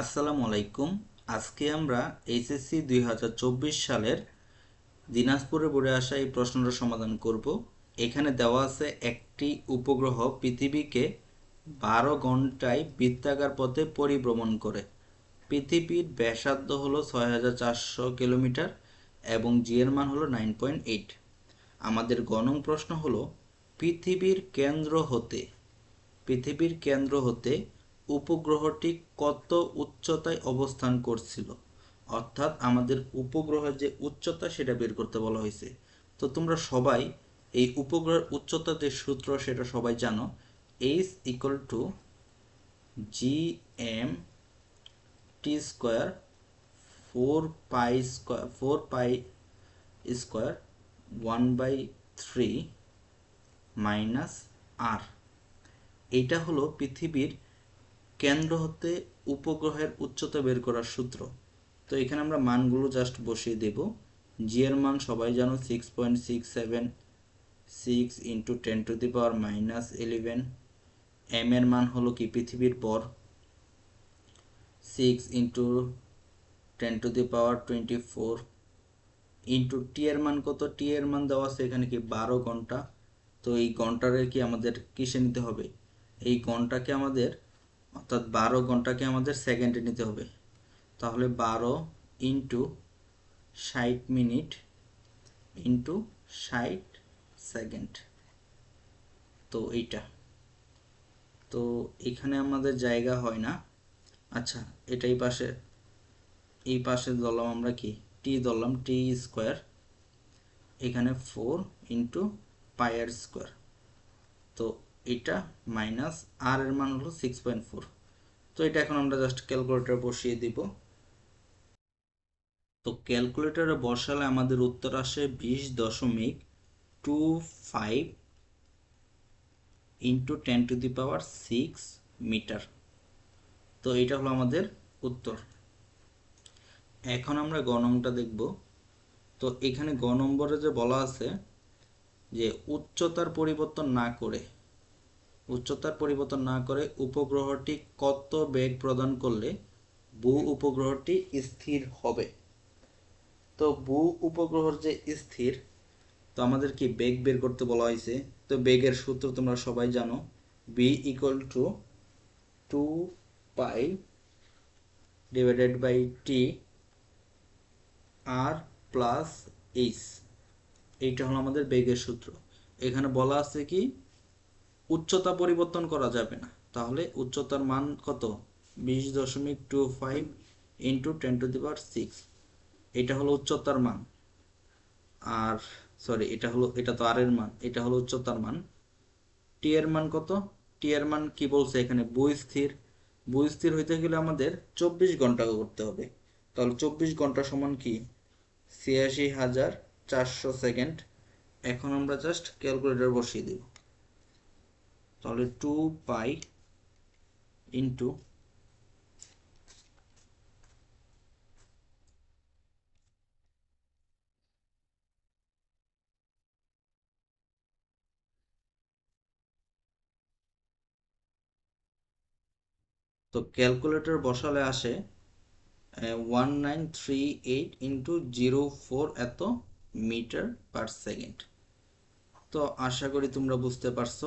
আসসালামু আলাইকুম। আজকে আমরা এইচএসসি দুই হাজার চব্বিশ সালের দিনাজপুরে বোর্ডে আসা এই প্রশ্নটার সমাধান করব। এখানে দেওয়া আছে একটি উপগ্রহ পৃথিবীকে বারো ঘন্টায় বৃত্তাকার পথে পরিভ্রমণ করে। পৃথিবীর ব্যাসার্ধ হলো ছয় হাজার চারশো কিলোমিটার এবং জিয়ের মান হলো নাইন পয়েন্ট এইট। আমাদের গণং প্রশ্ন হলো, পৃথিবীর কেন্দ্র হতে, পৃথিবীর কেন্দ্র হতে উপগ্রহটি কত উচ্চতায় অবস্থান করছিল? অর্থাৎ আমাদের উপগ্রহের যে উচ্চতা সেটা বের করতে বলা হয়েছে। তো তোমরা সবাই এই উপগ্রহের উচ্চতা যে সূত্র সেটা সবাই জানো। H equal to G M T square four pi square four pi square one by three minus R এটা হলো পৃথিবীর কেন্দ্র হতে উপগ্রহের উচ্চতা বের করার সূত্র। তো এখানে আমরা মানগুলো জাস্ট বসিয়ে দেব। জি এর মান সবাই জানো six point six seven six into ten to the power minus eleven M এর মান হলো কি? পৃথিবীর পর। Six into ten to the power twenty four into T এর মান কত? টি এর মান দেওয়া আছে এখানে কি? বারো ঘণ্টা। তো এই ঘন্টারে কি আমাদের কিসে নিতে হবে? এই ঘন্টাকে আমাদের অর্থাৎ বারো ঘন্টাকে আমাদের সেকেন্ডে নিতে হবে। তাহলে বারো ইন্টু ষাট মিনিট ইন্টু ষাট সেকেন্ড। তো এইটা। তো এখানে আমাদের জায়গা হয় না। আচ্ছা এটাই পাশে। এই পাশে ধরলাম আমরা কি? টি ধরলাম টি স্কোয়ার এখানে ফোর ইন্টু পায়ার স্কোয়ার তো এটা মাইনাস আর এর মান হলো সিক্স পয়েন্ট ফোর তো এটা এখন আমরা জাস্ট ক্যালকুলেটার বসিয়ে দিব। তো ক্যালকুলেটারে বসালে আমাদের উত্তর আসে বিশ দশমিক two five into ten to the power six metre তো এটা হলো আমাদের উত্তর। এখন আমরা গ নংটা দেখব। তো এখানে গ নম্বরে যে বলা আছে যে উচ্চতার পরিবর্তন না করে উচ্চতার পরিবর্তন না করে উপগ্রহটি কত বেগ প্রদান করলে ভূ উপগ্রহটি স্থির হবে? তো ভূ উপগ্রহর যে স্থির, তো আমাদের কি বেগ বের করতে বলা হয়েছে। তো বেগের সূত্র তোমরা সবাই জানো B equal to two pi divided by T R plus H এইটা হলো আমাদের বেগের সূত্র। এখানে বলা আছে কি উচ্চতা পরিবর্তন করা যাবে না। তাহলে উচ্চতার মান কত? বিশ দশমিক two five into ten to the power six এটা হলো উচ্চতার মান। আর সরি এটা হলো, এটা তো আর এর মান। এটা হলো উচ্চতার মান। টি এর মান কত? টি এর মান কি বলছে এখানে? বই স্থির। বই স্থির হইতে গেলে আমাদের চব্বিশ ঘণ্টা করতে হবে। তাহলে চব্বিশ ঘণ্টা সমান কি? ছিয়াশি হাজার চারশো সেকেন্ড এখন আমরা জাস্ট ক্যালকুলেটর বসিয়ে দেব। তাহলে টু পাই ইন্টু তো ক্যালকুলেটর বসালে আসে one nine three eight into zero four এত মিটার পার সেকেন্ড তো আশা করি তোমরা বুঝতে পারছ।